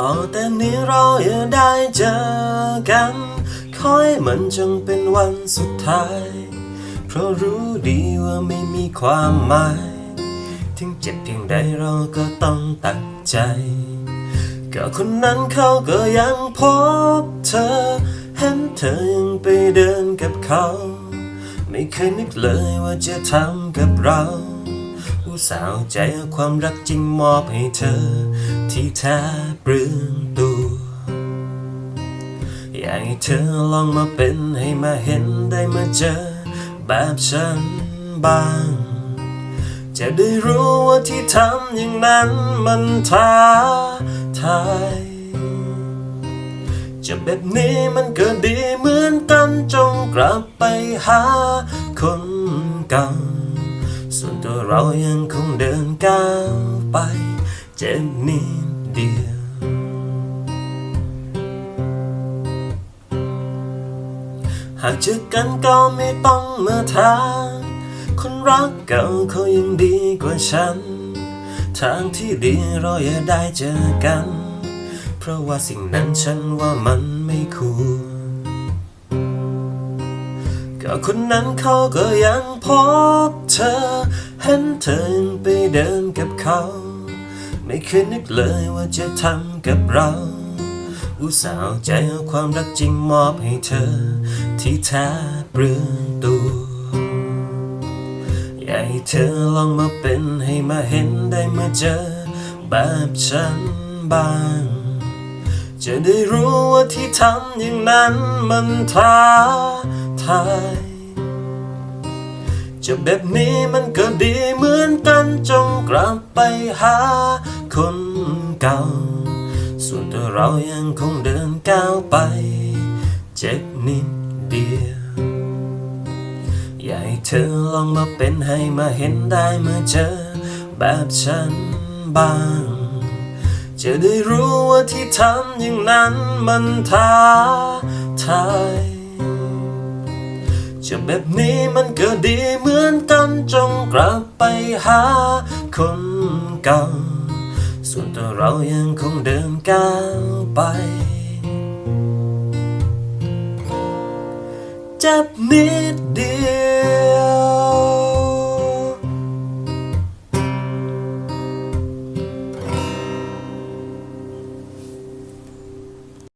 ต่อแต่นี้เราอย่าได้เจอกันขอให้มันจงเป็นวันสุดท้าย เพราะรู้ดีว่าไม่มีความหมาย ถึงเจ็บเพียงใดเราก็ต้องตัดใจ ก็คนนั้นเขาก็ยังพบเธอ เห็นเธอยังไปเดินกับเขา ไม่เคยนึกเลยว่าจะทำกับเรา สาห์ใจความรักจริงมอบให้เธอ ที่แท้เปลืองตัว อยากให้เธอลองมาเป็นให้มาเห็นได้มาเจอ แบบฉันบ้าง จะได้รู้ว่าที่ทำอย่างนั้นมันท้าทายจะแบบนี้มันก็ดีเหมือนกันจงกลับไปหาคนเก่า ส่วนตัวเรายังคงเดินก้าวไป เจ็บนิดเดียว หากเจอกันก็ไม่ต้องมาถามคนรักเก่าเขายังดีกว่าฉัน ทางที่ดีเราอย่าได้เจอกัน เพราะว่าสิ่งนั้นฉันว่ามันไม่ควร ก็คนนั้นเขาก็ยังพบเธอ เห็นเธอไปเดินกับเขา ไม่เคยนึกเลยว่าจะทำกับเรา อุตส่าห์เอาใจเอาความรักจริงมอบให้เธอ ที่แท้เปลืองตัวอยากให้เธอลองมาเป็นให้มาเห็นได้มาเจอ แบบฉันบ้างจะได้รู้ว่าที่ทำอย่างนั้นมันท้าาย จะแบบนี้มันก็ดีเหมือนกันจงกลับไปหาคนเก่า ส่วนตัวเรายังคงเดินก้าวไป เจ็บนิดเดียว อยากให้เธอลองมาเป็นให้มาเห็นได้เมื่อเจอแบบฉันบ้างจะได้รู้ว่าที่ทำอย่างนั้นมันท้าทาย จะแบบนี้มันก็ดีเหมือนกันจงกลับไปหาคนเก่า ส่วนตัวเรายังคงเดินก้าวไป จับนิดเดียว